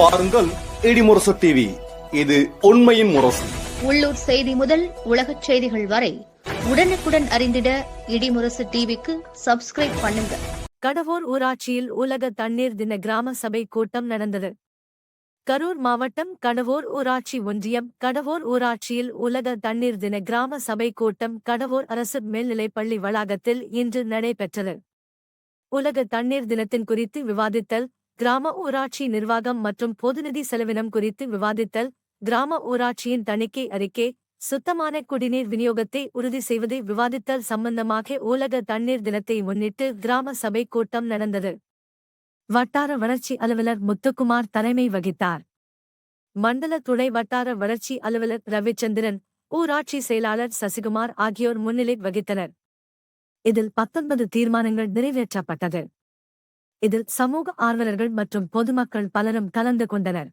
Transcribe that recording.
பாருங்கள் இடிமுரசு டிவி இது உண்மையின் முரசு. உள்ளூர் செய்தி முதல் உலகச் செய்திகள் வரை உடனுக்குடன் அறிந்திட இடிமுரசு டிவிக்கு சப்ஸ்கிரைப் பண்ணுங்க. கடவோர் ஊராட்சியில் உலக தண்ணீர் தின கிராம சபை கூட்டம் நடந்தது. கரூர் மாவட்டம் கடவோர் ஊராட்சி ஒன்றியம் கடவோர் ஊராட்சியில் உலக தண்ணீர் தின கிராம சபை கூட்டம் கடவோர் அரசு மேல்நிலைப்பள்ளி வளாகத்தில் இன்று நடைபெற்றது. உலக தண்ணீர் தினத்தின் குறித்து விவாதித்தல் கிராம ஊராட்சி நிர்வாகம் மற்றும் பொதுநிதி செலவினம் குறித்து விவாதித்தல் கிராம ஊராட்சியின் தணிக்கை அறிக்கை சுத்தமான குடிநீர் விநியோகத்தை உறுதி செய்வதை விவாதித்தல் சம்பந்தமாக உலக தண்ணீர் தினத்தை முன்னிட்டு கிராம சபை கூட்டம் நடந்தது. வட்டார வளர்ச்சி அலுவலர் முத்துக்குமார் தலைமை வகித்தார். மண்டல துணை வட்டார வளர்ச்சி அலுவலர் ரவிச்சந்திரன் ஊராட்சி செயலாளர் சசிகுமார் ஆகியோர் முன்னிலை வகித்தனர். இதில் பத்தொன்பது தீர்மானங்கள் நிறைவேற்றப்பட்டது. இதில் சமூக ஆர்வலர்கள் மற்றும் பொதுமக்கள் பலரும் கலந்து கொண்டனர்.